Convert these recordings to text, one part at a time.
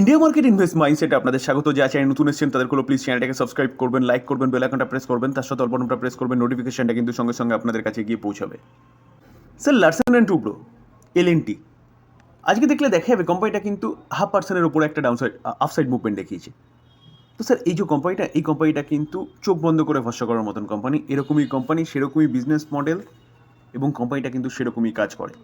India market invest মাইন্ডসেটে আপনাদের স্বাগত। যে চ্যানেল নতুন এসেছেন, তাদের কোনো প্লিজ চ্যানেলটাকে সাবস্ক্রাইব করবেন লাইক করবেন বেল আইকনটা প্রেস করবেন, তার সাথে অল্পটা প্রেস করবেন নোটিফিকেশনটা কিন্তু সঙ্গে সঙ্গে আপনাদের কাছে গিয়ে পৌঁছাবে। Sir Larsen and Toubro L N T আজকে দেখলে দেখা যাবে কোম্পানিটা কিন্তু হাফ পার্সেন্টের উপরে একটা ডাউনসাইড আফসাইড মুভমেন্ট দেখিয়েছে। তো স্যার এই যে কোম্পানিটা এই কোম্পানিটা কিন্তু চোখ বন্ধ করে ভরসা করার মতন কোম্পানি এরকমই কোম্পানি সেরকমই বিজনেস মডেল এবং কোম্পানিটা কিন্তু সেরকমই কাজ করে।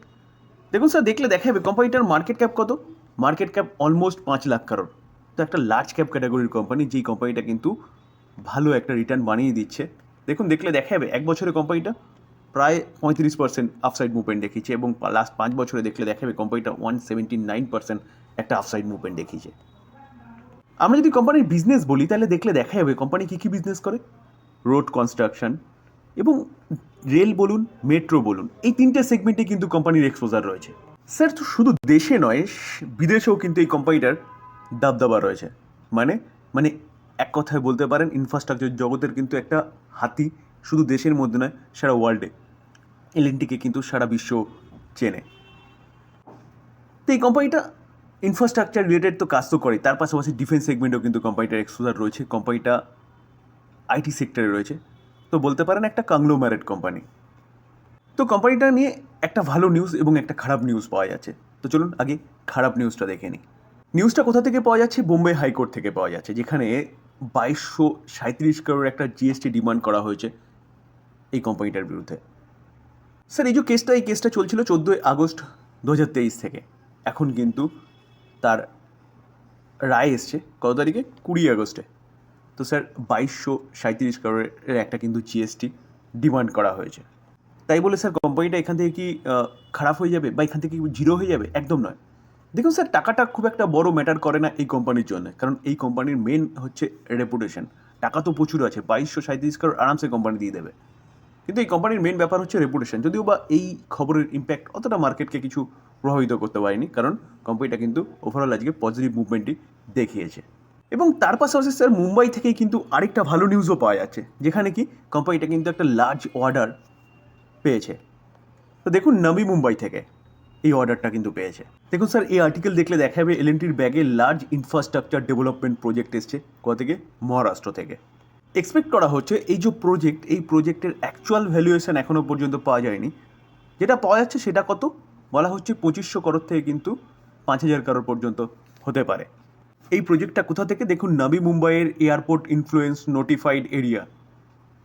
দেখুন স্যার দেখলে দেখা যাবে কোম্পানিটার মার্কেট ক্যাপ কত? মার্কেট ক্যাপ অলমোস্ট পাঁচ লাখ কারোর তো একটা লার্জ ক্যাপ ক্যাটাগরির কোম্পানি যেই কোম্পানিটা কিন্তু ভালো একটা রিটার্ন বানিয়ে দিচ্ছে। দেখুন, দেখলে দেখা যাবে এক বছরে কোম্পানিটা প্রায় পঁয়ত্রিশ পার্সেন্ট আফসাইড মুভমেন্ট দেখিয়েছে এবং লাস্ট পাঁচ বছরে দেখলে দেখা যাবে কোম্পানিটা ওয়ান সেভেন্টি নাইন পার্সেন্ট একটা আফসাইড মুভমেন্ট দেখিয়েছে। আমরা যদি কোম্পানির বিজনেস বলি, তাহলে দেখলে দেখা যাবে কোম্পানি কী কী বিজনেস করে। রোড কনস্ট্রাকশন এবং রেল বলুন মেট্রো বলুন, এই তিনটে সেগমেন্টে কিন্তু কোম্পানির এক্সপোজার রয়েছে। স্যার, তো শুধু দেশে নয়, বিদেশেও কিন্তু এই কোম্পানিটার দাবদাবা রয়েছে। মানে মানে এক কথায় বলতে পারেন ইনফ্রাস্ট্রাকচার জগতের কিন্তু একটা হাতি শুধু দেশের মধ্যে নয়, সারা ওয়ার্ল্ডে এলএনটিকে কিন্তু সারা বিশ্ব চেনে। তো এই কোম্পানিটা ইনফ্রাস্ট্রাকচার রিলেটেড তো কাজ তো করে, তার পাশাপাশি ডিফেন্স সেগমেন্টেও কিন্তু কোম্পানিটার এক্সপোজার রয়েছে। কোম্পানিটা আইটি সেক্টরে রয়েছে। তো বলতে পারেন একটা কাংলোম্যারেট কোম্পানি তো কোম্পানিটা নিয়ে একটা ভালো নিউজ এবং একটা খারাপ নিউজ পাওয়া যাচ্ছে। তো চলুন আগে খারাপ নিউজটা দেখে নিই। নিউজটা কোথা থেকে পাওয়া যাচ্ছে? বোম্বে হাইকোর্ট থেকে পাওয়া যাচ্ছে, যেখানে বাইশশো সাঁত্রিশ করোড় একটা জিএসটি ডিমান্ড করা হয়েছে এই কোম্পানিটার বিরুদ্ধে। স্যার এই যে কেসটা এই কেসটা চলছিল চোদ্দোই আগস্ট দু হাজার তেইশ থেকে। এখন কিন্তু তার রায় এসছে, কত তারিখে? কুড়ি আগস্টে। তো স্যার বাইশশো সাঁত্রিশ করোড়ের একটা কিন্তু জিএসটি ডিমান্ড করা হয়েছে। তাই বলে স্যার কোম্পানিটা এখান থেকে কি খারাপ হয়ে যাবে? বা এখান থেকে জিরো হয়ে যাবে? একদম নয়। দেখুন স্যার, টাকাটা খুব একটা বড় ম্যাটার করে না এই কোম্পানির জন্য। কারণ এই কোম্পানির মেন হচ্ছে রেপুটেশন টাকা তো প্রচুর আছে, বাইশশো সাঁত্রিশ করোড় আরামসে কোম্পানি দিয়ে দেবে। কিন্তু এই কোম্পানির মেন ব্যাপার হচ্ছে রেপুটেশন যদিও বা এই খবরের ইম্প্যাক্ট অতটা মার্কেটকে কিছু প্রভাবিত করতে পারেনি, কারণ কোম্পানিটা কিন্তু ওভারঅল আজকে পজিটিভ মুভমেন্টই দেখিয়েছে। এবং তার পাশাপাশি স্যার, মুম্বাই থেকেই কিন্তু আরেকটা ভালো নিউজও পাওয়া যাচ্ছে। যেখানে কি কোম্পানিটা কিন্তু একটা লার্জ অর্ডার পেয়েছে। তো দেখুন নবী মুম্বাই থেকে এই অর্ডারটা কিন্তু পেয়েছে। দেখুন স্যার এই আর্টিকেল দেখলে দেখা যাবে এলএনটির ব্যাগে লার্জ ইনফ্রাস্ট্রাকচার ডেভেলপমেন্ট প্রজেক্ট এসছে। কোথা থেকে? মহারাষ্ট্র থেকে। এক্সপেক্ট করা হচ্ছে এই যে প্রজেক্ট এই প্রজেক্টের অ্যাকচুয়াল ভ্যালুয়েশন এখনও পর্যন্ত পাওয়া যায়নি। যেটা পাওয়া যাচ্ছে সেটা কত? বলা হচ্ছে পঁচিশশো করোড় থেকে কিন্তু পাঁচ হাজার করোড় পর্যন্ত হতে পারে। এই প্রজেক্টটা কোথা থেকে? দেখুন নবী মুম্বাইয়ের এয়ারপোর্ট ইনফ্লুয়েন্স নোটিফাইড এরিয়া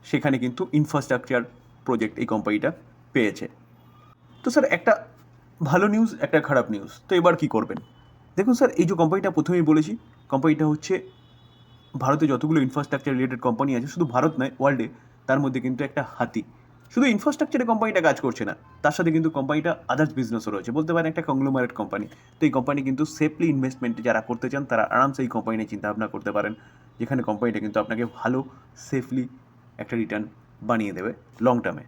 সেখানে কিন্তু ইনফ্রাস্ট্রাকচার প্রজেক্ট এই কোম্পানিটা পেয়েছে। তো স্যার একটা ভালো নিউজ একটা খারাপ নিউজ তো এবার কি করবেন? দেখুন স্যার এই যে কোম্পানিটা প্রথমেই বলেছি কোম্পানিটা হচ্ছে ভারতে যতগুলো ইনফ্রাস্ট্রাকচার রিলেটেড কোম্পানি আছে, শুধু ভারত নয় ওয়ার্ল্ডে তার মধ্যে কিন্তু একটা হাতি। শুধু ইনফ্রাস্ট্রাকচারে কোম্পানিটা কাজ করছে না, তার সাথে কিন্তু কোম্পানিটা আদার্স বিজনেসও রয়েছে। বলতে পারেন একটা কংগ্লোমারেট কোম্পানি তো এই কোম্পানি কিন্তু সেফলি ইনভেস্টমেন্ট যারা করতে চান, তারা আরামসে এই কোম্পানি নিয়ে চিন্তাভাবনা করতে পারেন, যেখানে কোম্পানিটা কিন্তু আপনাকে ভালো সেফলি একটা রিটার্ন বানিয়ে দেবে লং টার্মে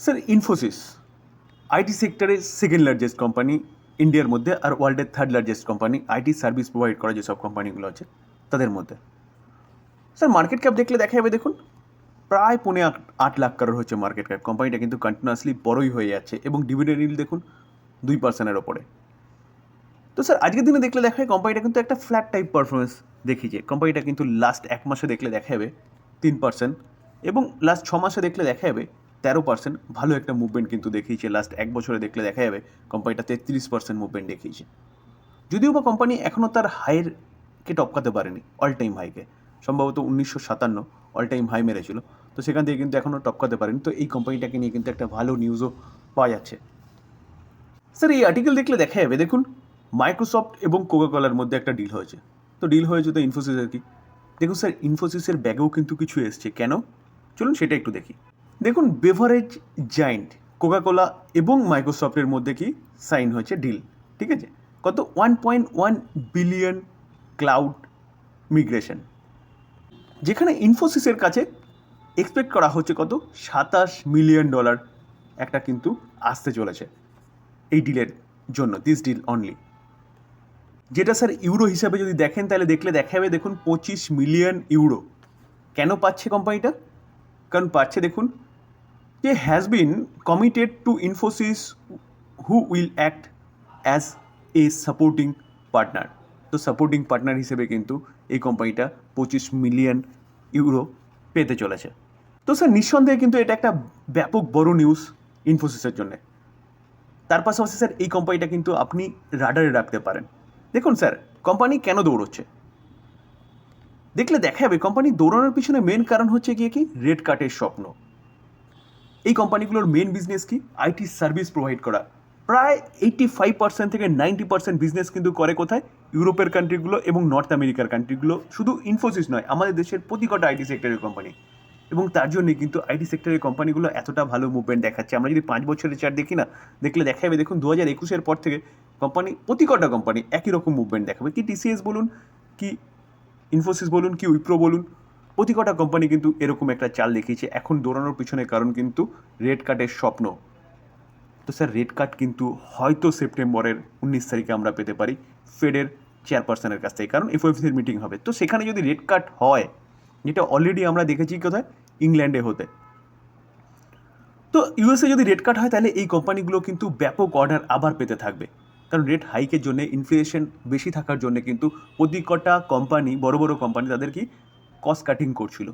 স্যার ইনফোসিস আইটি সেক্টরে সেকেন্ড লার্জেস্ট কোম্পানি ইন্ডিয়ার মধ্যে আর ওয়ার্ল্ডের third largest company IT service provide করা যেসব কোম্পানিগুলো আছে, তাদের মধ্যে। স্যার মার্কেট ক্যাপ দেখলে দেখা যাবে দেখুন, প্রায় পৌনে আট লাখ কারোর হচ্ছে মার্কেট ক্যাপ কোম্পানিটা কিন্তু কন্টিনিউয়াসলি বড়ই হয়ে যাচ্ছে এবং ডিভিডেন্ড ইল দেখুন দুই পার্সেন্টের ওপরে। তো স্যার আজকের দিনে দেখলে দেখা যায় কোম্পানিটা কিন্তু একটা ফ্ল্যাট টাইপ পারফরমেন্স দেখিয়েছে। কোম্পানিটা কিন্তু লাস্ট এক মাসে দেখলে দেখা যাবে তিন পার্সেন্ট এবং লাস্ট ছ মাসে দেখলে দেখা যাবে তেরো পার্সেন্ট ভালো একটা মুভমেন্ট কিন্তু দেখিয়েছে। লাস্ট এক বছরে দেখলে দেখা যাবে কোম্পানিটা তেত্রিশ পার্সেন্ট মুভমেন্ট দেখিয়েছে। যদিও বা কোম্পানি এখনও তার হাইয়েরকে টপকাতে পারেনি অল টাইম হাইকে সম্ভবত উনিশশো সাতান্ন অল টাইম হাই মেরেছিল। তো সেখান থেকে কিন্তু এখনও টপকাতে পারেনি। তো এই কোম্পানিটাকে নিয়ে কিন্তু একটা ভালো নিউজও পাওয়া যাচ্ছে। স্যার এই আর্টিকেল দেখলে দেখা যাবে, দেখুন মাইক্রোসফট এবং কোকাকোলার মধ্যে একটা ডিল হয়েছে। তো ডিল হয়েছে তো ইনফোসিসের কি? দেখুন স্যার ইনফোসিসের ব্যাগেও কিন্তু কিছু এসছে। কেন? চলুন সেটা একটু দেখি। দেখুন বেভারেজ জায়েন্ট কোকাকোলা এবং মাইক্রোসফটের মধ্যে কি সাইন হয়েছে ডিল ঠিক আছে? কত? One point one billion cloud migration যেখানে ইনফোসিসের কাছে এক্সপেক্ট করা হচ্ছে কত? সাতাশ মিলিয়ন ডলার একটা কিন্তু আসতে চলেছে এই ডিলের জন্য দিস ডিল অনলি যেটা স্যার ইউরো হিসাবে যদি দেখেন, তাহলে দেখলে দেখা যাবে দেখুন, পঁচিশ মিলিয়ন ইউরো কেন পাচ্ছে কোম্পানিটা কারণ পাচ্ছে দেখুন, যে has been committed to Infosys who will act as a supporting partner তো সাপোর্টিং পার্টনার হিসেবে কিন্তু এই কোম্পানিটা পঁচিশ মিলিয়ন ইউরো পেতে চলেছে। তো স্যার নিঃসন্দেহে কিন্তু এটা একটা ব্যাপক বড় নিউজ ইনফোসিসের জন্য। তার পাশাপাশি স্যার এই কোম্পানিটা কিন্তু আপনি রাডারে রাখতে পারেন। দেখুন স্যার কোম্পানি কেন দৌড়চ্ছে? দেখলে দেখা যাবে কোম্পানি দৌড়ানোর পিছনে মেন কারণ হচ্ছে গিয়ে কি? রেড কার্টের স্বপ্ন। এই কোম্পানিগুলোর মেন বিজনেস কি? আইটি সার্ভিস প্রোভাইড করা। প্রায় এইটি ফাইভ পার্সেন্ট থেকে নাইনটি পার্সেন্ট বিজনেস কিন্তু করে কোথায়? ইউরোপের কান্ট্রিগুলো এবং নর্থ আমেরিকার কান্ট্রিগুলো শুধু ইনফোসিস নয়, আমাদের দেশের প্রতি কটা আইটি সেক্টরের কোম্পানি এবং তার জন্যই কিন্তু আইটি সেক্টরের কোম্পানিগুলো এতটা ভালো মুভমেন্ট দেখাচ্ছে। আমরা যদি পাঁচ বছরের চার দেখি না, দেখলে দেখা যাবে দেখুন দু হাজার একুশের পর থেকে কোম্পানি প্রতি কটা কোম্পানি একই রকম মুভমেন্ট দেখাবে। কি টিসিএস বলুন, কি ইনফোসিস বলুন কি উইপ্রো বলুন, প্রতি কটা কোম্পানি কিন্তু এরকম একটা চাল দেখিয়েছে। এখন দৌড়ানোর পিছনে কারণ কিন্তু রেড কার্ডের স্বপ্ন। তো স্যার রেড কার্ড কিন্তু হয়তো সেপ্টেম্বরের উনিশ তারিখে আমরা পেতে পারি ফেডের চেয়ারপারসনের কাছ থেকে, কারণ এফওএফসির মিটিং হবে। তো সেখানে যদি রেড কার্ড হয়, যেটা অলরেডি আমরা দেখেছি কোথায়? ইংল্যান্ডে হতে। তো ইউএসএ যদি রেড কার্ড হয়, তাহলে এই কোম্পানিগুলো কিন্তু ব্যাপক অর্ডার আবার পেতে থাকবে। কারণ রেট হাইকের জন্য ইনফ্লেশন বেশি থাকার জন্য কিন্তু প্রতি কটা কোম্পানি বড় বড় কোম্পানি তাদের কি কস্ট কাটিং করছিল।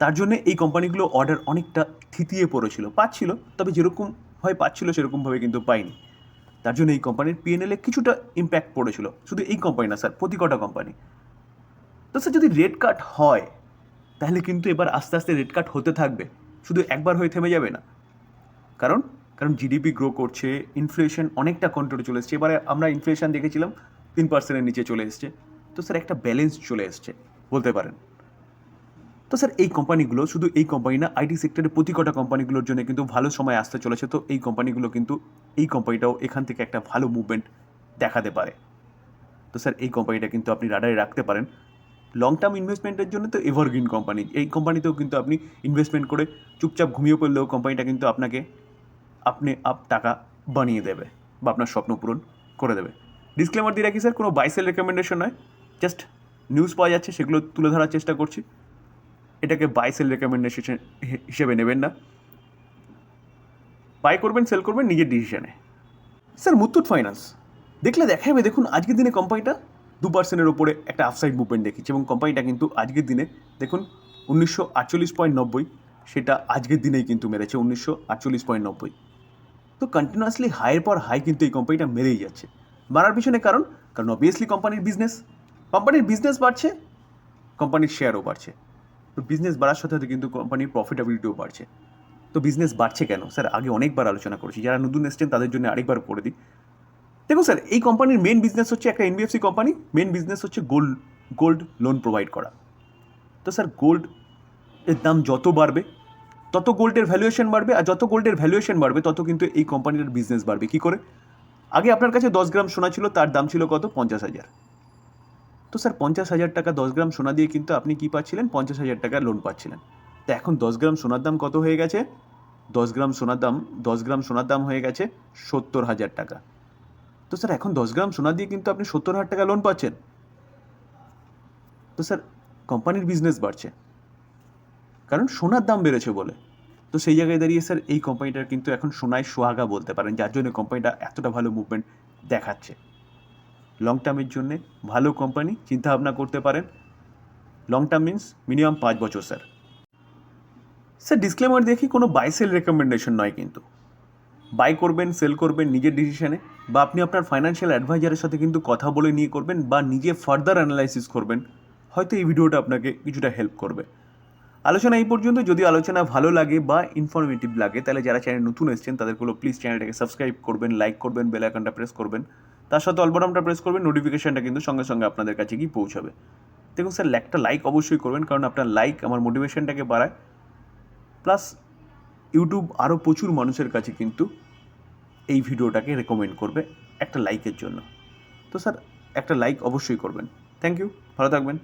তার জন্য এই কোম্পানিগুলো অর্ডার অনেকটা থিতিয়ে পড়েছিল। পাচ্ছিল, তবে যেরকম হয় পাচ্ছিল সেরকমভাবে কিন্তু পায়নি। তার জন্য এই কোম্পানির পিএনএলে কিছুটা ইম্প্যাক্ট পড়েছিল। শুধু এই কোম্পানি না স্যার প্রতি কটা কোম্পানি তো স্যার যদি রেড কাট হয়, তাহলে কিন্তু এবার আস্তে আস্তে রেড কাট হতে থাকবে। শুধু একবার হয়ে থেমে যাবে না। কারণ কারণ জিডিপি গ্রো করছে ইনফ্লেশন অনেকটা কন্ট্রোলে চলে এসছে। এবারে আমরা ইনফ্লেশন দেখেছিলাম, তিন পার্সেন্টের নিচে চলে এসছে। তো স্যার একটা ব্যালেন্স চলে এসছে, বলতে পারেন। তো স্যার এই কোম্পানিগুলো শুধু এই কোম্পানি না আইটি সেক্টরের প্রতি কটা কোম্পানিগুলোর জন্য কিন্তু ভালো সময় আসতে চলেছে। তো এই কোম্পানিগুলো কিন্তু, এই কোম্পানিটাও এখান থেকে একটা ভালো মুভমেন্ট দেখাতে পারে। তো স্যার এই কোম্পানিটা কিন্তু আপনি রাডারে রাখতে পারেন। লং টার্ম ইনভেস্টমেন্টের জন্য তো এভারগ্রিন কোম্পানি এই কোম্পানিতেও কিন্তু আপনি ইনভেস্টমেন্ট করে চুপচাপ ঘুমিয়ে পড়লেও কোম্পানিটা কিন্তু আপনাকে আপনি আপ টাকা বানিয়ে দেবে বা আপনার স্বপ্ন পূরণ করে দেবে। ডিসক্লেমার দিয়ে রাখি স্যার কোনো বাইসেল রেকমেন্ডেশন নয়। জাস্ট নিউজ পাওয়া যাচ্ছে, সেগুলো তুলে ধরার চেষ্টা করছি। এটাকে বাইসেল রেকমেন্ডেশন হিসেবে নেবেন না। বাই করবেন সেল করবেন, নিজের ডিসিশনে স্যার মুথুট ফাইন্যান্স দেখলে দেখা যাবে দেখুন আজকের দিনে কোম্পানিটা দু পার্সেন্টের ওপরে একটা আফসাইড মুভমেন্ট দেখিয়েছে এবং কোম্পানিটা কিন্তু আজকের দিনে দেখুন উনিশশো আটচল্লিশ পয়েন্ট নব্বই, সেটা আজকের দিনেই কিন্তু মেরেছে, উনিশশো আটচল্লিশ পয়েন্ট নব্বই। তো কন্টিনিউয়াসলি হাইয়ের পর হাই কিন্তু এই কোম্পানিটা মেরেই যাচ্ছে। বাড়ার পিছনে কারণ কারণ অবভিয়াসলি কোম্পানির বিজনেস কোম্পানির বিজনেস বাড়ছে কোম্পানির শেয়ারও বাড়ছে। তো বিজনেস বাড়ার সাথে সাথে কিন্তু কোম্পানির প্রফিটেবিলিটিও বাড়ছে। তো বিজনেস বাড়ছে কেন? স্যার, আগে অনেকবার আলোচনা করেছি। যারা নতুন এসছেন, তাদের জন্য আরেকবার করে দিই। দেখুন স্যার, এই কোম্পানির মেন বিজনেস হচ্ছে একটা এনবিএফসি কোম্পানি মেন বিজনেস হচ্ছে গোল্ড গোল্ড লোন প্রোভাইড করা। তো স্যার গোল্ড এর দাম যত বাড়বে তত গোল্ডের ভ্যালুয়েশন বাড়বে আর যত গোল্ডের ভ্যালুয়েশন বাড়বে, তত কিন্তু এই কোম্পানির বিজনেস বাড়বে। কী করে? আগে আপনার কাছে দশ গ্রাম সোনা ছিল, তার দাম ছিল কত? পঞ্চাশ হাজার। তো স্যার, পঞ্চাশ হাজার টাকা দশ গ্রাম সোনা দিয়ে কিন্তু আপনি কী পাচ্ছিলেন? পঞ্চাশ হাজার টাকা লোন পাচ্ছিলেন। তো এখন দশ গ্রাম সোনার দাম কত হয়ে গেছে? দশ গ্রাম সোনার দাম, দশ গ্রাম সোনার দাম হয়ে গেছে সত্তর হাজার টাকা। তো স্যার, এখন দশ গ্রাম সোনা দিয়ে কিন্তু আপনি সত্তর হাজার টাকা লোন পাচ্ছেন। তো স্যার কোম্পানির বিজনেস বাড়ছে। কারণ সোনার দাম বেড়েছে বলে। তো সেই জায়গায় দাঁড়িয়ে স্যার এই কোম্পানিটার কিন্তু এখন সোনায় সোহাগা বলতে পারেন, যার জন্য কোম্পানিটা এতটা ভালো মুভমেন্ট দেখাচ্ছে। লং টার্মের জন্যে ভালো কোম্পানি চিন্তাভাবনা করতে পারেন। লং টার্ম মিন্স মিনিমাম পাঁচ বছর স্যার স্যার ডিসক্লেমার দেখি কোনো বাই সেল রেকমেন্ডেশন নয় কিন্তু। বাই করবেন সেল করবেন নিজের ডিসিশনে বা আপনি আপনার ফাইন্যান্সিয়াল অ্যাডভাইজারের সাথে কিন্তু কথা বলে নিয়ে করবেন বা নিজে ফার্দার অ্যানালাইসিস করবেন। হয়তো এই ভিডিওটা আপনাকে কিছুটা হেল্প করবে। আলোচনা এই পর্যন্ত যদি আলোচনা ভালো লাগে বা ইনফরমেটিভ লাগে, তাহলে যারা চ্যানেল নতুন এসেছেন তাদেরগুলো প্লিজ চ্যানেলটাকে সাবস্ক্রাইব করবেন লাইক করবেন বেল আইকনটা প্রেস করবেন। তার সাথে অল্পনামটা প্রেস করবেন নোটিফিকেশানটা কিন্তু সঙ্গে সঙ্গে আপনাদের কাছে গিয়ে পৌঁছাবে। দেখুন স্যার একটা লাইক অবশ্যই করবেন, কারণ আপনার লাইক আমার মোটিভেশনটাকে বাড়ায়। প্লাস ইউটিউব আরও প্রচুর মানুষের কাছে কিন্তু এই ভিডিওটাকে রেকমেন্ড করবে একটা লাইকের জন্য। তো স্যার একটা লাইক অবশ্যই করবেন। থ্যাংক ইউ ভালো থাকবেন।